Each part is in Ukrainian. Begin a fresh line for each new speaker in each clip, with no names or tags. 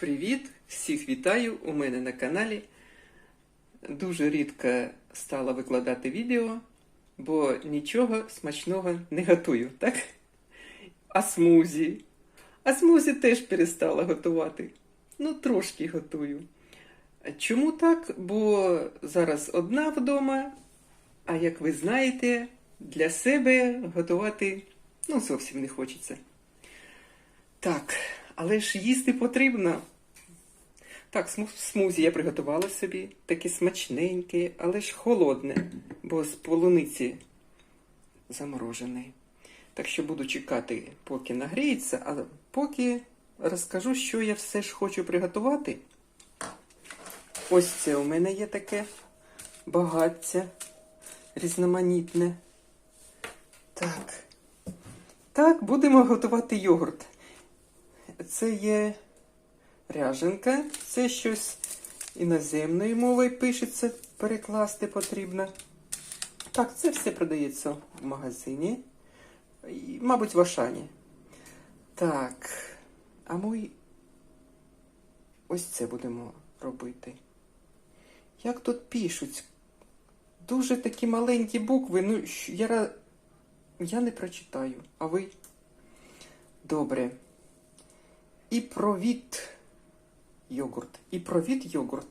Привіт! Всіх вітаю у мене на каналі. Дуже рідко стала викладати відео, бо нічого смачного не готую, так? А смузі. А смузі теж перестала готувати. Ну, трошки готую. Чому так? Бо зараз одна вдома, а як ви знаєте, для себе готувати ну, зовсім не хочеться. Так, але ж їсти потрібно. Так, смузі я приготувала собі, таке смачненьке, але ж холодне, бо з полуниці заморожене. Так що буду чекати, поки нагріється, а поки розкажу, що я все ж хочу приготувати. Ось це у мене є таке багаття різноманітне. Так. Так, будемо готувати йогурт. Це є ряженка, це щось іноземною мовою пишеться, перекласти потрібно. Так, це все продається в магазині. Мабуть, в Ашані. Так, а ми ось це будемо робити. Як тут пишуть? Дуже такі маленькі букви. Ну, я, я не прочитаю, а ви? Добре. І провід йогурт. І провід йогурт.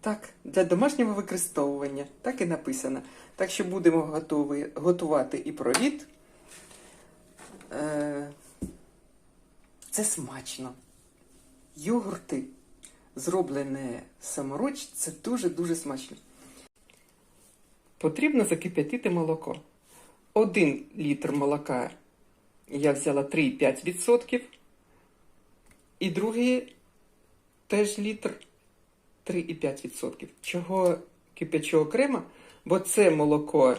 Так, для домашнього використовування. Так і написано. Так що будемо готові, готувати і провід. Е, це смачно. Йогурти, зроблені саморуч, це дуже-дуже смачно. Потрібно закип'ятити молоко. Один літр молока я взяла 3,5%. І другий теж літр 3,5%. Чого кипячу окремо? Бо це молоко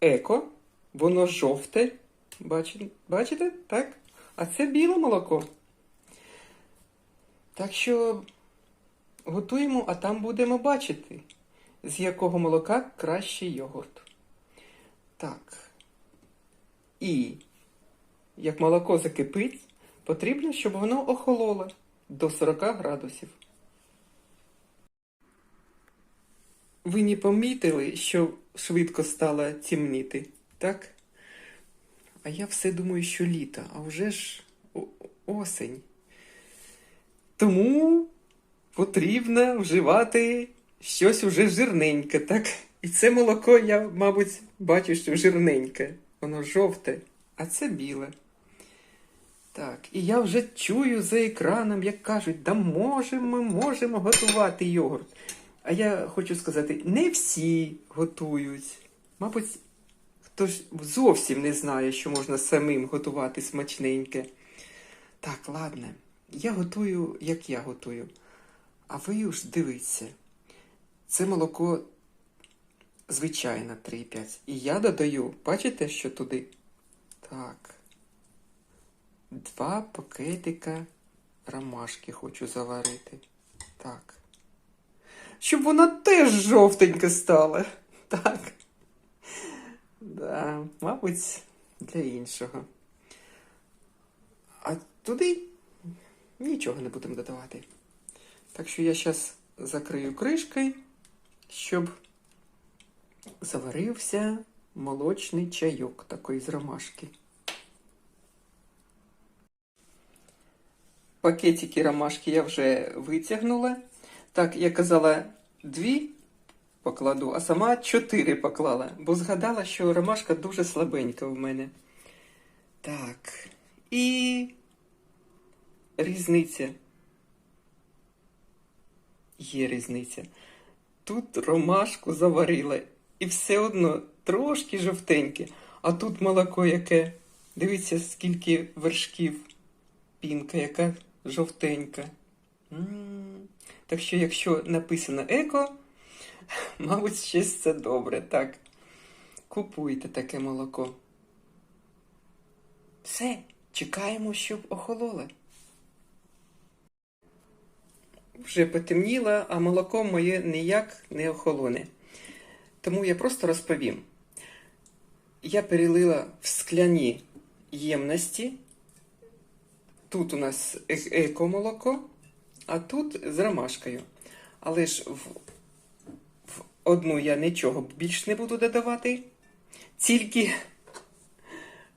еко, воно жовте. Бачите? Так? А це біле молоко. Так що готуємо, а там будемо бачити, з якого молока кращий йогурт. Так. І як молоко закипить, потрібно, щоб воно охололо до 40 градусів. Ви не помітили, що швидко стало тімніти, так? А я все думаю, що літо, а вже ж осень. Тому потрібно вживати щось уже жирненьке, так? І це молоко, я, мабуть, бачу, що жирненьке. Воно жовте, а це біле. Так, і я вже чую за екраном, як кажуть, да можемо, ми можемо готувати йогурт. А я хочу сказати, не всі готують. Мабуть, хтось зовсім не знає, що можна самим готувати смачненьке. Так, ладно, я готую, як я готую. А ви ж дивіться, це молоко звичайно 3,5. І я додаю, бачите, що туди? Так. Два пакетика ромашки хочу заварити. Так. Щоб вона теж жовтенька стала. Так. Да, мабуть, для іншого. А туди нічого не будемо додавати. Так що я зараз закрию кришкою, щоб заварився молочний чайок такий з ромашки. Пакетики ромашки я вже витягнула. Так, я казала, дві покладу, а сама чотири поклала, бо згадала, що ромашка дуже слабенька в мене. Так. І різниця. Є різниця. Тут ромашку заварила, і все одно трошки жовтеньке, а тут молоко яке. Дивіться, скільки вершків. Пінка, яка жовтенька. М. Так що, якщо написано еко, мабуть, щось це добре. Так. Купуйте таке молоко. Все, чекаємо, щоб охололо. Вже потемніло, а молоко моє ніяк не охолоне. Тому я просто розповім. Я перелила в скляні ємності тут у нас еко-молоко, а тут з ромашкою. Але ж в, в одну я нічого більш не буду додавати, тільки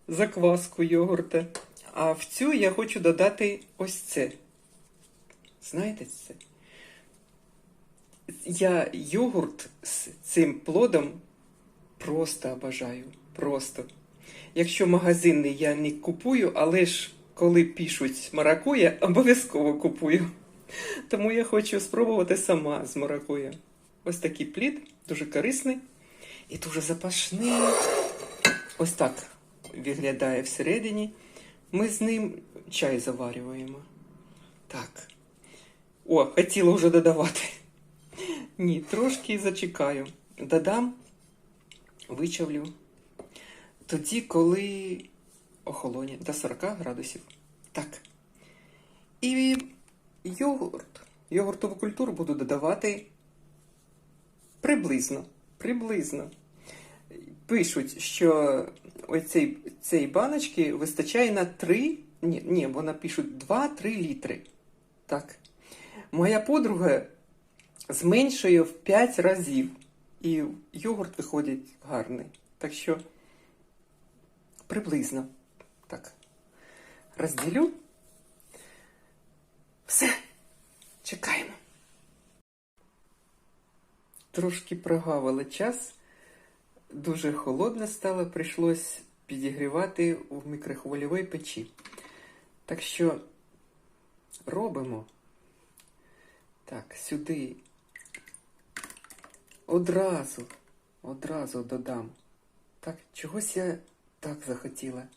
закваску йогурта. А в цю я хочу додати ось це. Знаєте це? Я йогурт з цим плодом просто обожаю. Просто. Якщо магазинний я не купую, але ж коли пишуть маракуя, обов'язково купую. Тому я хочу спробувати сама з маракуя. Ось такий плід, дуже корисний і дуже запашний. Ось так виглядає всередині. Ми з ним чай заварюємо. Так. О, хотіла вже додавати. Ні, трошки зачекаю. Додам, вичавлю. Тоді, коли охолоне до 40 градусів. Так. І йогурт. Йогуртову культуру буду додавати приблизно. Приблизно. Пишуть, що ось цей, цей баночки вистачає на 3. Ні, ні, вона пишуть 2-3 літри. Так. Моя подруга зменшує в 5 разів. І йогурт виходить гарний. Так що приблизно. Так. Розділю. Все. Чекаємо. Трошки прогавили час. Дуже холодно стало, прийшлось підігрівати в мікрохвильовій печі. Так що робимо. Так, сюди одразу, одразу додам. Так, чогось я так захотіла.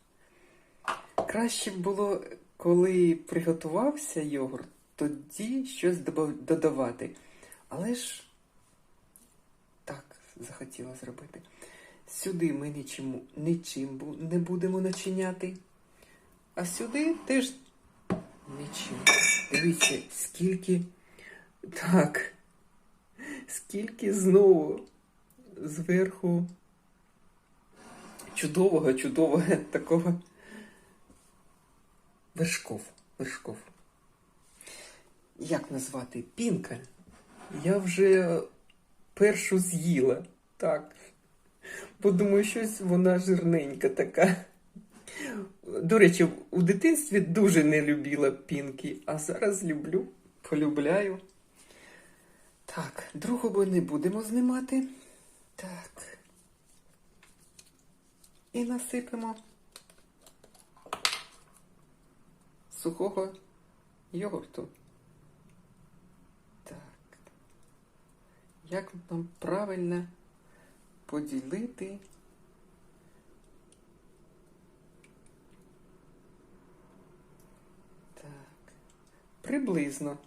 Краще було, коли приготувався йогурт, тоді щось додавати. Але ж так захотіла зробити. Сюди ми нічим, нічим не будемо начиняти. А сюди теж нічим. Дивіться, скільки. Так. Скільки знову зверху чудового, чудового такого вершков. Вершков. Як назвати? Пінка. Я вже першу з'їла. Так. Бо думаю, щось вона жирненька така. До речі, у дитинстві дуже не любила пінки, а зараз люблю, полюбляю. Так, другого не будемо знімати. Так. І насипемо сухого йогурту. Так. Як нам правильно поділити? Так. Приблизно.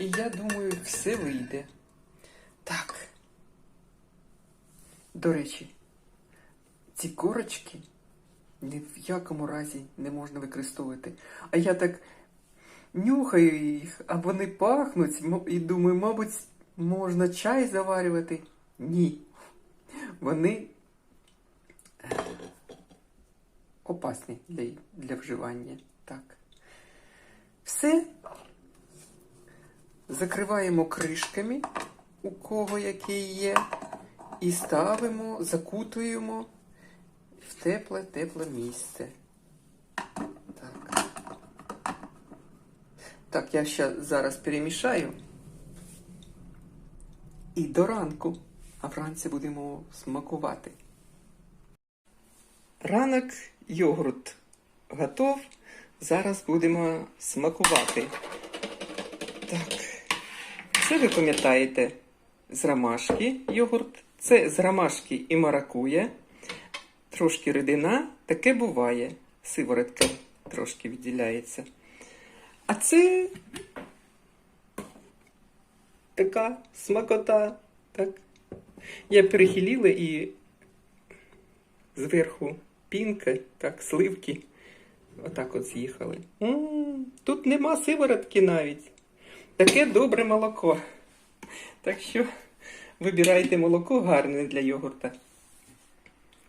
І я думаю, все вийде. Так. До речі, ці корочки ні в якому разі не можна використовувати. А я так нюхаю їх, а вони пахнуть, і думаю, мабуть, можна чай заварювати. Ні. Вони е, опасні для, для вживання. Так. Все. Закриваємо кришками, у кого які є, і ставимо, закутуємо тепле, тепле місце. Так. Так, я ще зараз перемішаю. І до ранку. А вранці будемо смакувати. Ранок йогурт готов. Зараз будемо смакувати. Так. Це ви пам'ятаєте з ромашки йогурт. Це з ромашки і маракуя. Трошки рідина, таке буває. Сиворотка трошки відділяється. А це така смакота. Так. Я перехилила і зверху пінка, так, сливки. Отак от з'їхали. Тут нема сиворотки навіть. Таке добре молоко. Так що вибирайте молоко гарне для йогурта.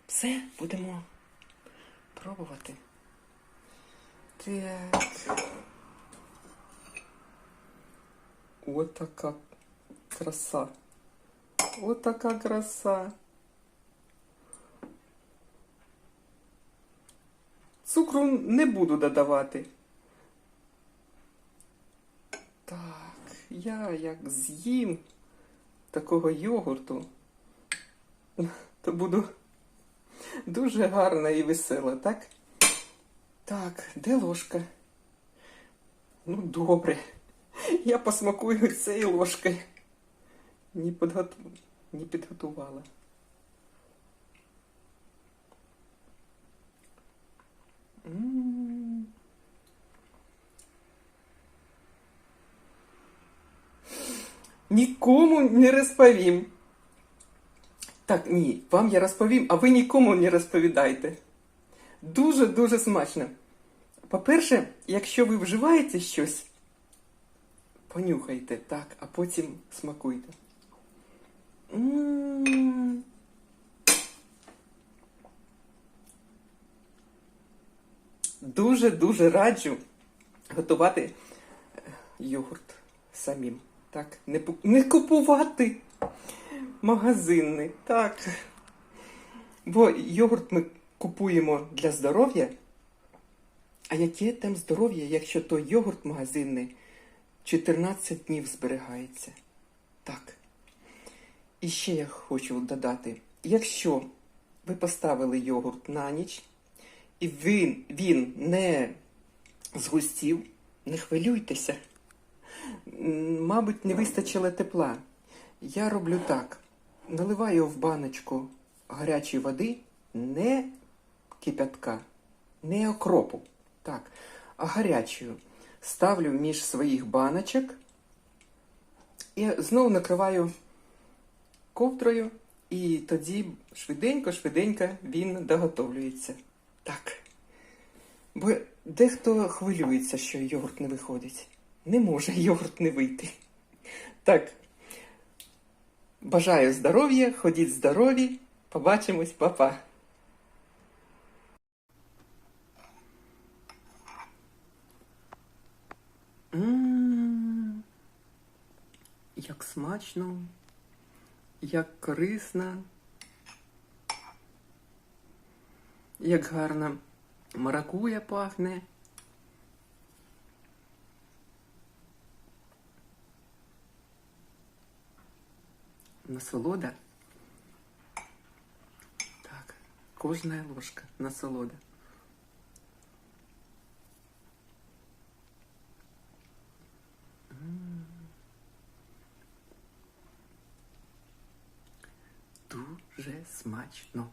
Все, будемо пробувати. Так. От така краса. От така краса. Цукру не буду додавати. Так, я як з'їм такого йогурту, то буду дуже гарна і весела, так? Так, де ложка? Ну, добре. Я посмакую цією ложкою. Не, підготу... Не підготувала. Нікому не розповім. Так, ні, вам я розповім, а ви нікому не розповідайте. Дуже-дуже смачно. По-перше, якщо ви вживаєте щось, понюхайте, так, а потім смакуйте. М. Дуже-дуже раджу готувати е, йогурт самим. Так, не, не купувати магазинний. Так. Бо йогурт ми купуємо для здоров'я. А яке там здоров'я, якщо той йогурт магазинний 14 днів зберігається? Так. І ще я хочу додати: якщо ви поставили йогурт на ніч, і він, він не згустів, не хвилюйтеся. Мабуть, не вистачило тепла. Я роблю так: наливаю в баночку гарячої води, не кипятка, не окропу, так, а гарячою. Ставлю між своїх баночок і знову накриваю ковдрою, і тоді швиденько-швиденько він доготовлюється. Так. Бо дехто хвилюється, що йогурт не виходить. Не може йогурт не вийти. Так. Бажаю здоров'я, ходіть здорові. Побачимось, па-па. М, Як смачно, як корисно, як гарно маракуя пахне. Насолода. Так, кожна ложка насолода. Дуже смачно.